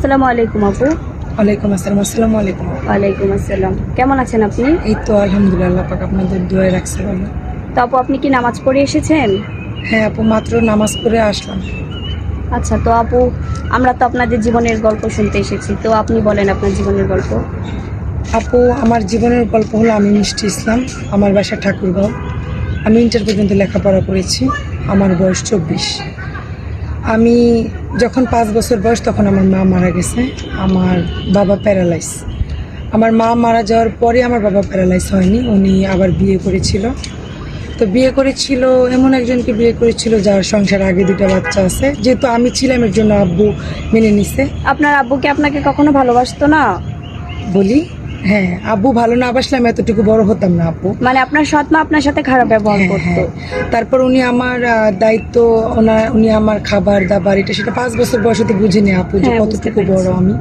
আসসালামু আলাইকুম আপু। ওয়ালাইকুম আসসালাম আসসালামু আলাইকুম। ওয়ালাইকুম আসসালাম। কেমন আছেন আপনি? এই তো আলহামদুলিল্লাহ পাক আপনাদের দোয়ায় রাখছে ভালো। তো আপু আপনি কি নামাজ পড়ে এসেছেন? হ্যাঁ আপু মাত্র নামাজ পড়ে আসলাম। আচ্ছা তো আপু আমরা তো আপনাদের জীবনের গল্প শুনতে এসেছি। তো আপনি বলেন আপনার জীবনের গল্প। আপু আমার জীবনের গল্প হলো আমি মিষ্টি ইসলাম আমার বাসা ঠাকুরগাঁও। আমি ইন্টার পর্যন্ত লেখাপড়া করেছি আমার বয়স চব্বিশ। আমি যখন পাঁচ বছর বয়স তখন আমার মা মারা গেছে। আমার বাবা প্যারালাইজ আমার মা মারা যাওয়ার পরে আমার বাবা প্যারালাইজ হয়নি। উনি আবার বিয়ে করেছিল। তো বিয়ে করেছিল এমন একজনকে বিয়ে করেছিল যার সংসার আগে দুটো বাচ্চা আছে। যেহেতু আমি ছিলাম এর জন্য আব্বু মেনে নিছে। আপনার আব্বু কি আপনাকে কখনো ভালোবাসতো না? বলি? হ্যাঁ আব্বু ভালো না বাসলাম এতটুকু বড় হতাম না আব্বু। মানে আপনার সৎ মা আপনার সাথে খারাপ ব্যবহার হ্যাঁ, করতো। হ্যাঁ। তারপর উনি আমার দায়িত্ব ওনার উনি আমার খাবার দাবার এটা সেটা পাঁচ বছর বয়সে তো বুঝিনি আপু যে হ্যাঁ, কতটুকু বড় আমি।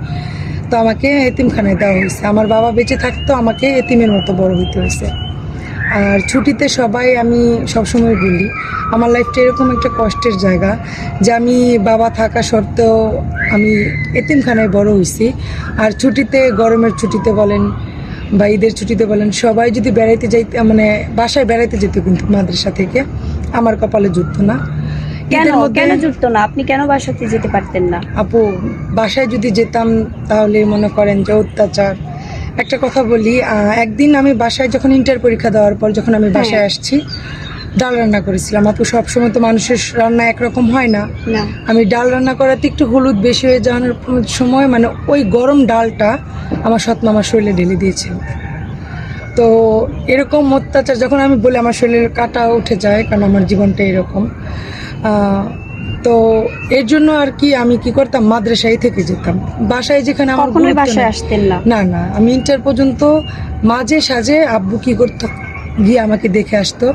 তো আমাকে এতিমখানায় দেওয়া হয়েছে। আমার বাবা বেঁচে থাকতো আমাকে এতিমের মতো বড় হইতে হয়েছে। আর ছুটিতে সবাই আমি সবসময় বলি আমার লাইফটা এরকম একটা কষ্টের জায়গা যে আমি বাবা থাকা সত্ত্বেও আমি এতিমখানায় বড় হয়েছি আর ছুটিতে গরমের ছুটিতে বলেন বা ঈদের ছুটিতে বলেন সবাই যদি বেড়াইতে যাইতে মানে বাসায় বেড়াইতে যেত কিন্তু মাদ্রাসা থেকে আমার কপালে জুটতো না। কেন? কেন জুটতো না? আপনি কেন বাসাতে যেতে পারতেন না? আপু বাসায় যদি যেতাম তাহলে মনে করেন যে অত্যাচার। একটা কথা বলি একদিন আমি বাসায় যখন ইন্টার পরীক্ষা দেওয়ার পর যখন আমি বাসায় আসছি ডাল রান্না করেছিলাম। আপু সবসময় তো মানুষের রান্না একরকম হয় না। আমি ডাল রান্না করাতে একটু হলুদ বেশি হয়ে যাওয়ার সময় মানে ওই গরম ডালটা আমার সৎ আমার শরীরে ঢেলে দিয়েছিল তো এরকম অত্যাচার যখন আমি বলি আমার শরীরের কাটা উঠে যায় কারণ আমার জীবনটা এরকম তো এর জন্য আর কি আমি কি করতাম? মাদ্রাসায় থেকে যেতাম। বাসায় যেখানে আমার কখনোই বাসায়। আসতেন না। না না আমি ইন্টার পর্যন্ত মাঝে সাজে আব্বু কি করতো? গিয়ে আমাকে দেখে আসতো।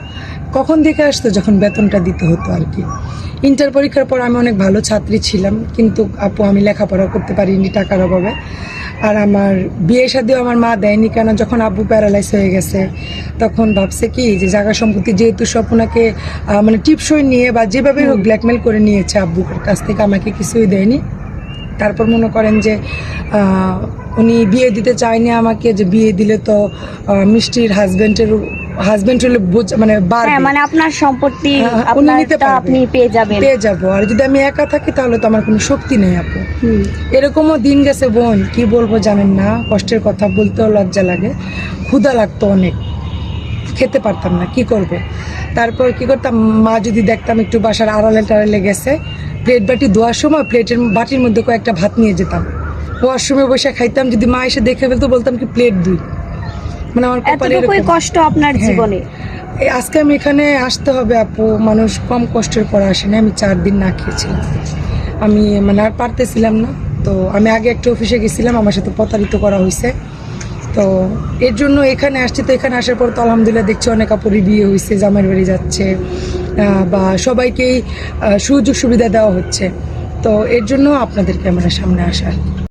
কখন দেখে আসতো যখন বেতনটা দিতে হতো আর কি? ইন্টার পরীক্ষার পর আমি অনেক ভালো ছাত্রী ছিলাম কিন্তু আপু আমি লেখাপড়া করতে পারিনি টাকার অভাবে। আর আমার বিয়ে সাথেও আমার মা দেয়নি কেন? যখন আব্বু প্যারালাইজ হয়ে গেছে তখন ভাবছে কি যে জায়গা সম্পত্তি যেহেতু সব ওনাকে মানে টিপসই নিয়ে বা যেভাবে হোক ব্ল্যাকমেল করে নিয়েছে আব্বুর কাছ থেকে আমাকে কিছুই দেয়নি। তারপর মনে করেন যে উনি বিয়ে দিতে চায়নি আমাকে যে বিয়ে দিলে তো মিষ্টির হাজবেন্ডের হাজবেন্ড হলে বোঝ- মানে হ্যাঁ মানে আপনার সম্পত্তি হ্যাঁ, হ্যাঁ, উনি নিতে আপনি পেয়ে যাবেন। পেয়ে যাব। আর যদি আমি একা থাকি তাহলে তো আমার কোনো শক্তি নেই আপু। এরকমও দিন গেছে বোন। কি বলব জানেন না? কষ্টের কথা বলতেও লজ্জা লাগে। ক্ষুধা লাগতো অনেক। খেতে পারতাম না কি করব। তারপর কি করতাম? মা যদি দেখতাম একটু বাসার আড়ালে টাড়ালে গেছে প্লেট বাটি ধোয়ার সময় প্লেটের বাটির মধ্যে কয়েকটা ভাত নিয়ে যেতাম। ওয়াশরুমে বসে খাইতাম যদি মা এসে দেখে ফেলতো বলতাম কি প্লেট দুই মানে আমার এতটুকুই কষ্ট আপনার হ্যাঁ। জীবনে? আজকে আমি এখানে আসতে হবে আপু। মানুষ কম কষ্টের পর আসে না। আমি চার দিন না খেয়েছিলাম। আমি মানে আর পারতেছিলাম না। তো আমি আগে একটা অফিসে গেছিলাম। আমার সাথে প্রতারিত করা হয়েছে তো এর জন্য এখানে আসছি। তো এখানে আসার পর তো আলহামদুলিল্লাহ দেখছি অনেক আপুরি বিয়ে হয়েছে জামাইয়ের বাড়ি যাচ্ছে বা সবাইকেই সুযোগ সুবিধা দেওয়া হচ্ছে। তো এর জন্য আপনাদের ক্যামেরার সামনে আসা।